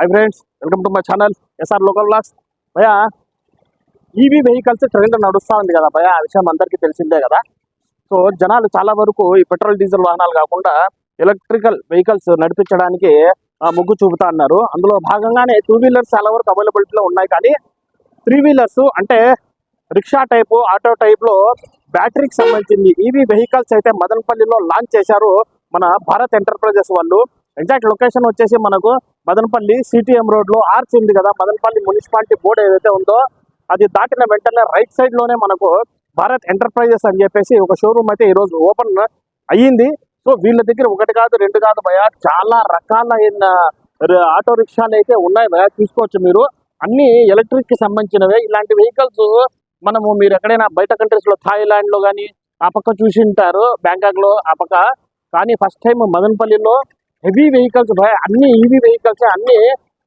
Hi friends welcome to my channel SR local vlogs భయా EV vehicles trend నడుస్తూ ఉంది కదా భయా ఆ విషయం అందరికీ తెలిసిందే కదా. సో జనాలు చాలా వరకు ఈ పెట్రోల్ డీజిల్ వాహనాలు కాకుండా ఎలక్ట్రికల్ వెహికల్స్ నడిపించడానికి మొగ్గు చూపుతా అన్నారు. అందులో భాగంగానే టూ వీలర్స్ చాలా వరకు అవైలబిలిటీలో ఉన్నాయి. కానీ త్రీ వీలర్స్ అంటే రిక్షా టైపు ఆటో టైప్లో బ్యాటరీకి సంబంధించింది ఈవీ వెహికల్స్ అయితే మదనపల్లిలో లాంచ్ చేశారు మన భారత్ ఎంటర్ప్రైజెస్ వాళ్ళు. ఎగ్జాక్ట్ లొకేషన్ వచ్చేసి మనకు మదనపల్లి సిటిఎం రోడ్లో ఆర్చ్ ఉంది కదా మదనపల్లి మున్సిపాలిటీ బోర్డు ఏదైతే ఉందో అది దాటిన వెంటనే రైట్ సైడ్లోనే మనకు భారత్ ఎంటర్ప్రైజెస్ అని చెప్పేసి ఒక షోరూమ్ అయితే ఈ రోజు ఓపెన్ అయ్యింది. సో వీళ్ళ దగ్గర ఒకటి కాదు రెండు కాదు భయ చాలా రకాలైన ఆటో రిక్షాలు అయితే ఉన్నాయి భయ తీసుకోవచ్చు మీరు. అన్ని ఎలక్ట్రిక్కి సంబంధించినవే. ఇలాంటి వెహికల్స్ మనము మీరు ఎక్కడైనా బయట కంట్రీస్లో థాయిలాండ్లో కానీ ఆ పక్క చూసి ఉంటారు బ్యాంకాక్లో ఆ పక్క. కానీ ఫస్ట్ టైం మదనపల్లిలో హెవీ వెహికల్స్ భయ అన్ని ఈవీ వెహికల్స్ అన్ని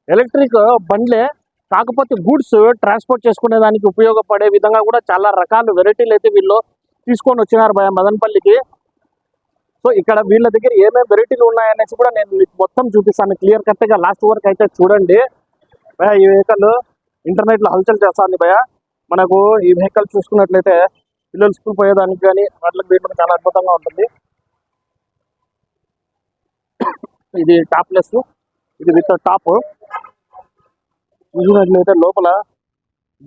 ఎలక్ట్రిక్ బండ్లే. కాకపోతే గూడ్స్ ట్రాన్స్పోర్ట్ చేసుకునే దానికి ఉపయోగపడే విధంగా కూడా చాలా రకాల వెరైటీలు అయితే వీళ్ళు తీసుకొని వచ్చినారు భయ మదనపల్లికి. సో ఇక్కడ వీళ్ళ దగ్గర ఏమేమి వెరైటీలు ఉన్నాయనేసి కూడా నేను మీకు మొత్తం చూపిస్తాను. క్లియర్ కట్గా లాస్ట్ వరకు అయితే చూడండి. భయ ఈ వెహికల్ ఇంటర్నెట్లో హల్చల్ చేస్తుంది భయ. మనకు ఈ వెహికల్ చూసుకున్నట్లయితే పిల్లలు స్కూల్ పోయేదానికి కానీ వాటికి వీటికి చాలా అద్భుతంగా ఉంటుంది. ఇది టాప్లెస్ ఇది విత్ టాప్ చూసినట్లయితే లోపల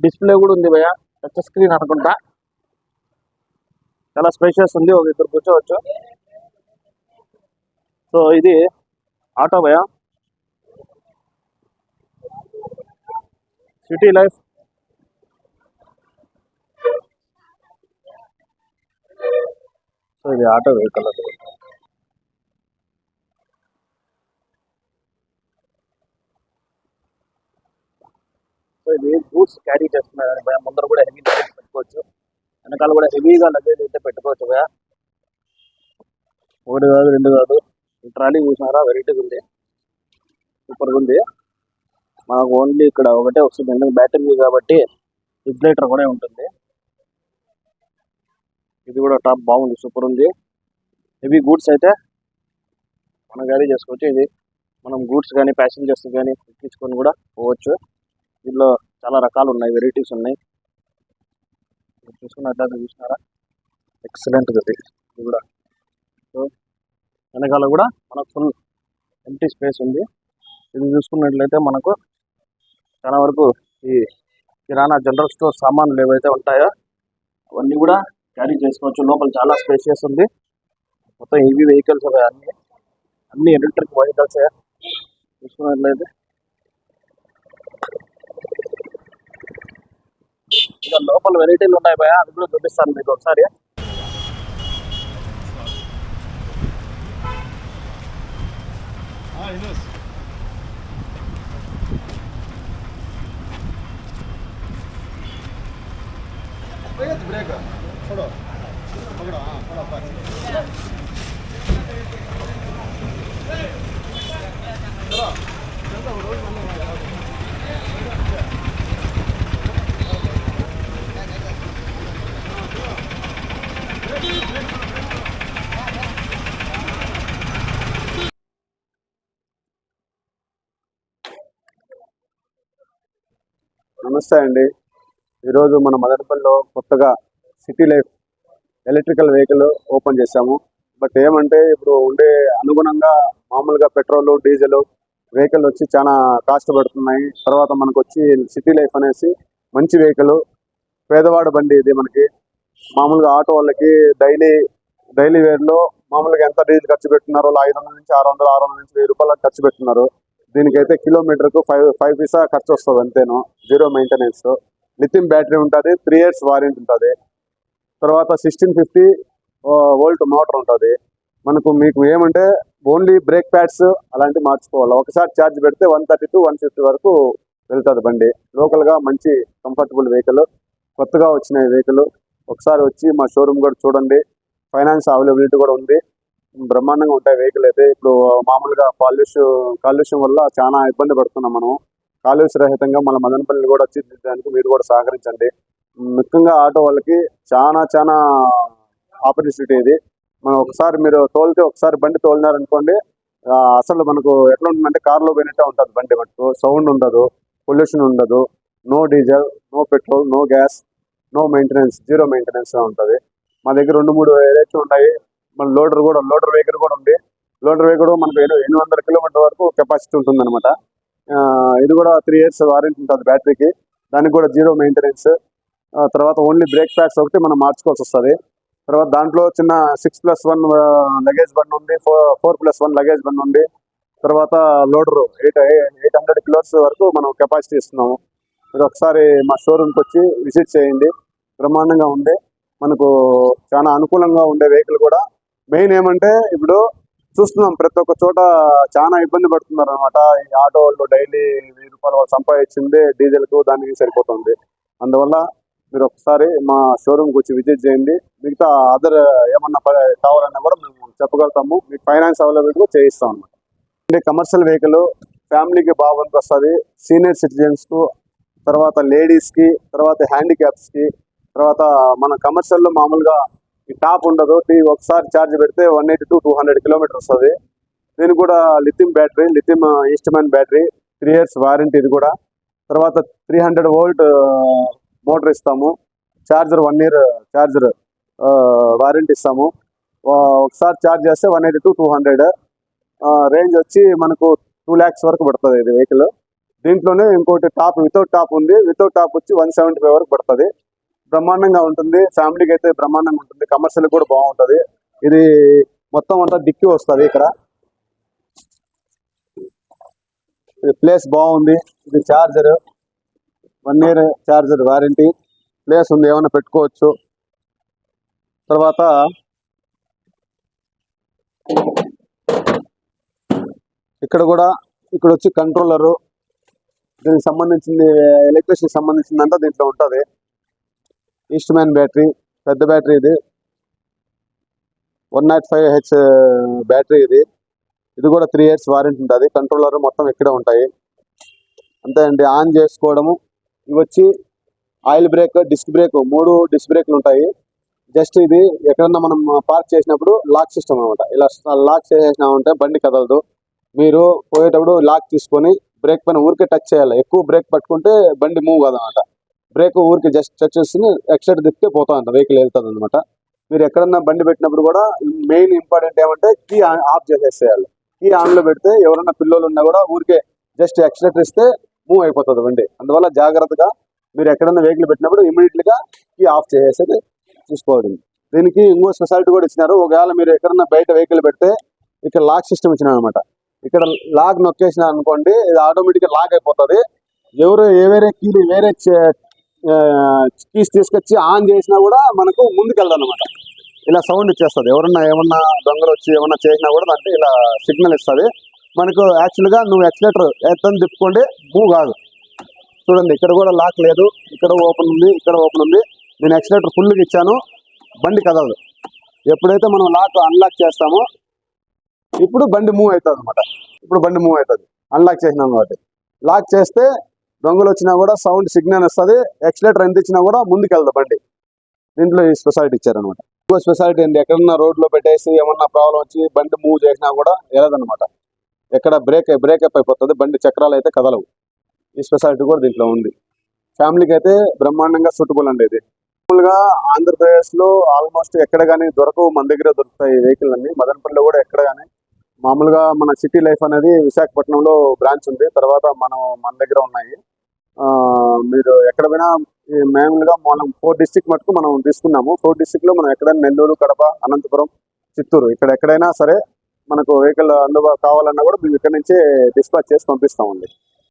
డిస్ప్లే కూడా ఉంది భయ టచ్ స్క్రీన్ అనుకుంటా. చాలా స్పేషియస్ ఉంది. ఒక ఇద్దరు కూర్చోవచ్చు. సో ఇది ఆటో భయ సిటీ లైఫ్ సో ఇది ఆటో వెహికల్ అనుకుంటా. ఇది గూడ్స్ క్యారీ చేస్తున్నారు భయ. ముందర కూడా హెవీ లగేజ్ పెట్టుకోవచ్చు. వెనకాల కూడా హెవీగా లగేజ్ అయితే పెట్టుకోవచ్చు భయ ఒకటి కాదు రెండు కాదు. ఈ ట్రాలీ చూసినారా? వెరైటీగా ఉంది. సూపర్గా ఉంది. మనకు ఓన్లీ ఇక్కడ ఒకటే వస్తుంది. ఎందుకంటే బ్యాటరీ కాబట్టి రిగ్యులేటర్ కూడా ఉంటుంది. ఇది కూడా టాప్ బాగుంది. సూపర్ ఉంది. హెవీ గూడ్స్ అయితే మనం క్యారీ చేసుకోవచ్చు. ఇది మనం గూడ్స్ కానీ ప్యాసింజర్స్ కానీ ఎక్కించుకొని కూడా పోవచ్చు. దీనిలో చాలా రకాలు ఉన్నాయి వెరైటీస్ ఉన్నాయి. చూసుకున్నట్లయితే చూసినారా? ఎక్సలెంట్ ఇది ఇది కూడా. సో వెనకాల కూడా మనకు ఫుల్ ఎంటీ స్పేస్ ఉంది. ఇది చూసుకున్నట్లయితే మనకు చాలా వరకు ఈ కిరాణా జనరల్ స్టోర్ సామాన్లు ఏవైతే ఉంటాయో అవన్నీ కూడా క్యారీ చేసుకోవచ్చు. లోపల చాలా స్పేషియస్ ఉంది. మొత్తం ఈవీ వెహికల్స్ అన్ని అన్ని ఎలక్ట్రిక్ వెహికల్స్ చూసుకున్నట్లయితే ఇక లోపల వెరైటీలు ఉన్నాయి భయ అది కూడా చూపిస్తాను మీకు ఒకసారి Ah, Ines. నమస్తే అండి. ఈరోజు మన మదనపల్లిలో కొత్తగా city life electrical vehicle open చేశాము. బట్ ఏమంటే ఇప్పుడు ఉండే అనుగుణంగా మామూలుగా పెట్రోల్ డీజిల్ వెహికల్ వచ్చి చాలా కాస్ట్ పడుతున్నాయి. తర్వాత మనకు వచ్చి సిటీ లైఫ్ అనేసి మంచి వెహికల్ పేదవాడ బండి ఇది మనకి. మామూలుగా ఆటో వాళ్ళకి డైలీ డైలీ వేర్లో మామూలుగా ఎంత డీజిల్ ఖర్చు పెట్టున్నారో ఐదు వందల నుంచి ఆరు వందలు ఆరు వందల నుంచి వెయ్యి రూపాయలు ఖర్చు పెట్టున్నారు దీనికైతే కిలోమీటర్కు ఫైవ్ ఫైవ్ పైసా ఖర్చు వస్తుంది అంతేను. జీరో మెయింటెనెన్స్ లిథియం బ్యాటరీ ఉంటుంది త్రీ ఇయర్స్ వారంటీ ఉంటుంది. తర్వాత సిక్స్టీన్ ఫిఫ్టీ వోల్ట్ మోటార్ ఉంటుంది. మనకు మీకు ఏమంటే ఓన్లీ బ్రేక్ ప్యాడ్స్ అలాంటివి మార్చుకోవాలి. ఒకసారి ఛార్జ్ పెడితే one thirty to one fifty వరకు వెళ్తుంది బండి. లోకల్గా మంచి కంఫర్టబుల్ వెహికల్ కొత్తగా వచ్చిన వెహికల్ ఒకసారి వచ్చి మా షోరూమ్ కూడా చూడండి. ఫైనాన్స్ అవైలబిలిటీ కూడా ఉంది. బ్రహ్మాండంగా ఉంటాయి వెహికల్ అయితే. ఇప్పుడు మామూలుగా కాలుష్యం కాలుష్యం వల్ల చాలా ఇబ్బంది పడుతున్నాం మనం కాలుష్య రహితంగా మన మదనపల్లి కూడా తీర్చిదిద్దడానికి మీరు కూడా సహకరించండి. ముఖ్యంగా ఆటో వాళ్ళకి చాలా చాలా ఆపర్చునిటీ ఇది. మనం ఒకసారి మీరు తోలితే ఒకసారి బండి తోలినారనుకోండి అసలు మనకు ఎట్లా ఉంటుందంటే కార్లో పోయినట్టే ఉంటుంది బండి మటుకు. సౌండ్ ఉండదు పొల్యూషన్ ఉండదు. No diesel no petrol no gas no maintenance zero maintenance ఉంటుంది. మా దగ్గర రెండు మూడు ఏదైతే ఉంటాయి మన లోడర్ కూడా లోడర్ వెహికల్ కూడా ఉంది. లోడర్ వెహికల్ మనకు ఎనిమిది వందల కిలోమీటర్ వరకు కెపాసిటీ ఉంటుంది అనమాట ఇది కూడా త్రీ ఇయర్స్ వారంటీ ఉంటుంది బ్యాటరీకి. దానికి కూడా జీరో మెయింటెనెన్స్ తర్వాత ఓన్లీ బ్రేక్ ప్యాడ్స్ ఒకటి మనం మార్చుకోవాల్సి వస్తుంది. తర్వాత దాంట్లో చిన్న సిక్స్ ప్లస్ వన్ లగేజ్ బండ్ ఉంది four four plus one luggage bund ఉంది. తర్వాత loader eight eight hundred kilos వరకు మనం కెపాసిటీ ఇస్తున్నాము. మీరు ఒకసారి మా షోరూమ్కి వచ్చి విజిట్ చేయండి. బ్రహ్మాండంగా ఉంది. మనకు చాలా అనుకూలంగా ఉండే వెహికల్ కూడా మెయిన్ ఏమంటే ఇప్పుడు చూస్తున్నాం ప్రతి ఒక్క చోట చాలా ఇబ్బంది పడుతున్నారు అనమాట ఈ ఆటో వాళ్ళు డైలీ వెయ్యి రూపాయలు వాళ్ళు డీజిల్ డీజిల్కు దానికి సరిపోతుంది. అందువల్ల మీరు ఒకసారి మా షోరూమ్కి వచ్చి విజిట్ చేయండి. మిగతా అదర్ ఏమన్నా ప- కావాలన్నా కూడా మేము చెప్పగలుగుతాము. మీకు ఫైనాన్స్ అవైలబిలిటీ చేయిస్తాం అనమాట అంటే కమర్షియల్ వెహికల్ ఫ్యామిలీకి బాగుంది వస్తుంది సీనియర్ సిటిజన్స్కు తర్వాత లేడీస్కి తర్వాత హ్యాండిక్యాప్స్కి తర్వాత మన కమర్షియల్లో మామూలుగా ఈ టాప్ ఉండదు. టీ ఒకసారి ఛార్జ్ పెడితే one eighty to two hundred kilometer వస్తుంది దీనికి కూడా lithium battery lithium Eastman battery three years warranty ఇది కూడా. తర్వాత త్రీ హండ్రెడ్ వోల్ట్ మోటార్ ఇస్తాము. Charger one year charger warranty ఇస్తాము. ఒకసారి ఛార్జ్ చేస్తే one eighty to two hundred. Range వచ్చి మనకు టూ ల్యాక్స్ వరకు పడుతుంది ఇది వెహికల్. దీంట్లోనే ఇంకోటి టాప్ వితౌట్ టాప్ ఉంది. వితౌట్ టాప్ వచ్చి వన్ సెవెంటీ ఫైవ్ వరకు పడుతుంది. బ్రహ్మాండంగా ఉంటుంది. ఫ్యామిలీకి అయితే బ్రహ్మాండంగా ఉంటుంది. కమర్షియల్ కూడా బాగుంటుంది. ఇది మొత్తం అంతా డిక్కి వస్తుంది ఇక్కడ. ఇది ప్లేస్ బాగుంది. ఇది charger one year charger warranty place ఉంది. ఏమైనా పెట్టుకోవచ్చు. తర్వాత ఇక్కడ కూడా ఇక్కడ వచ్చి కంట్రోలరు దీనికి సంబంధించింది ఎలక్ట్రిసిటీ సంబంధించిందంతా దీంట్లో ఉంటుంది. ఈస్ట్ మ్యాన్ బ్యాటరీ పెద్ద బ్యాటరీ ఇది. One nought five H battery ఇది. ఇది కూడా త్రీ ఇయర్స్ వారంటీ ఉంటుంది. కంట్రోలర్ మొత్తం ఇక్కడే ఉంటాయి. అంతే అండి ఆన్ చేసుకోవడము. ఇవి వచ్చి ఆయిల్ బ్రేక్ డిస్క్ బ్రేక్ మూడు డిస్క్ బ్రేక్లు ఉంటాయి. జస్ట్ ఇది ఎక్కడన్నా మనం పార్క్ చేసినప్పుడు లాక్ సిస్టమ్ అనమాట ఇలా లాక్ చేసేసినామంటే బండి కదలదు. మీరు పోయేటప్పుడు లాక్ తీసుకొని బ్రేక్ పైన ఊరికే టచ్ చేయాలి. ఎక్కువ బ్రేక్ పట్టుకుంటే బండి మూవ్ కాదనమాట బ్రేక్ ఊరికి జస్ట్ చెక్ చేసి ఎక్స్ట్రా తిప్పితే పోతా ఉంటుంది వెహికల్ వెళ్తుంది అనమాట మీరు ఎక్కడన్నా బండి పెట్టినప్పుడు కూడా మెయిన్ ఇంపార్టెంట్ ఏమంటే కీ ఆఫ్ చేసేసేయాలి. కీ ఆన్లో పెడితే ఎవరైనా పిల్లలు ఉన్నా కూడా ఊరికే జస్ట్ ఎక్స్ట్రా ఇస్తే మూవ్ అయిపోతుంది బండి. అందువల్ల జాగ్రత్తగా మీరు ఎక్కడన్నా వెహికల్ పెట్టినప్పుడు ఇమీడియట్గా కీ ఆఫ్ చేసేది చూసుకోవాలి దీనికి ఇంకో స్పెషాలిటీ కూడా ఇచ్చినారు. ఒకవేళ మీరు ఎక్కడన్నా బయట వెహికల్ పెడితే ఇక్కడ లాక్ సిస్టమ్ ఇచ్చినారు అనమాట ఇక్కడ లాక్ నొక్కేసిన అనుకోండి ఇది ఆటోమేటిక్గా లాక్ అయిపోతుంది. ఎవరు ఏ వేరే కీలు వేరే కీస్ తీసుకొచ్చి ఆన్ చేసినా కూడా మనకు ముందుకు అనమాట ఇలా సౌండ్ ఇచ్చేస్తుంది. ఎవరన్నా ఏమన్నా దొంగలు వచ్చి ఏమన్నా చేసినా కూడా దాంట్లో ఇలా సిగ్నల్ ఇస్తుంది. మనకు యాక్చువల్గా నువ్వు ఎక్సలేటర్ ఎత్తని తిప్పుకోండి మూవ్ కాదు. చూడండి ఇక్కడ కూడా లాక్ లేదు. ఇక్కడ ఓపెన్ ఉంది ఇక్కడ ఓపెన్ ఉంది. నేను ఎక్సలేటర్ ఫుల్గా ఇచ్చాను. బండి కదలదు. ఎప్పుడైతే మనం లాక్ అన్లాక్ చేస్తామో ఇప్పుడు బండి మూవ్ అవుతుంది అనమాట ఇప్పుడు బండి మూవ్ అవుతుంది. అన్లాక్ చేసినాం కాబట్టి. లాక్ చేస్తే దొంగలు వచ్చినా కూడా సౌండ్ సిగ్నల్ వస్తుంది ఎక్సలేటర్ ఎంత ఇచ్చినా కూడా ముందుకు వెళ్తుంది బండి. దీంట్లో ఈ స్పెషాలిటీ ఇచ్చారనమాట ఇంకో స్పెషాలిటీ అండి ఎక్కడన్నా రోడ్లో పెట్టేసి ఏమన్నా ప్రాబ్లం వచ్చి బండి మూవ్ చేసినా కూడా వెళ్ళదనమాట ఎక్కడ బ్రేక్ బ్రేక్ అప్ అయిపోతుంది బండి చక్రాలు అయితే కదలవు. ఈ స్పెషాలిటీ కూడా దీంట్లో ఉంది. ఫ్యామిలీకి అయితే బ్రహ్మాండంగా సూటబుల్ అండి ఇది. మామూలుగా ఆంధ్రప్రదేశ్లో ఆల్మోస్ట్ ఎక్కడ కానీ దొరకవు మన దగ్గర దొరుకుతాయి వెహికల్ అన్ని మదనపల్లిలో కూడా ఎక్కడ కానీ మామూలుగా మన సిటీ లైఫ్ అనేది విశాఖపట్నంలో బ్రాంచ్ ఉంది. తర్వాత మనం మన దగ్గర ఉన్నాయి. ఆ, మీరు ఎక్కడ పోయినా మామూలుగా మనం ఫోర్ డిస్టిక్ మటుకు మనం తీసుకున్నాము. ఫోర్ డిస్టిక్లో మనం ఎక్కడైనా నెల్లూరు కడప అనంతపురం చిత్తూరు ఇక్కడ ఎక్కడైనా సరే మనకు వెహికల్ అందుబాటు కావాలన్నా కూడా మేము ఇక్కడ నుంచే డిస్పాచ్ చేసి పంపిస్తామండి.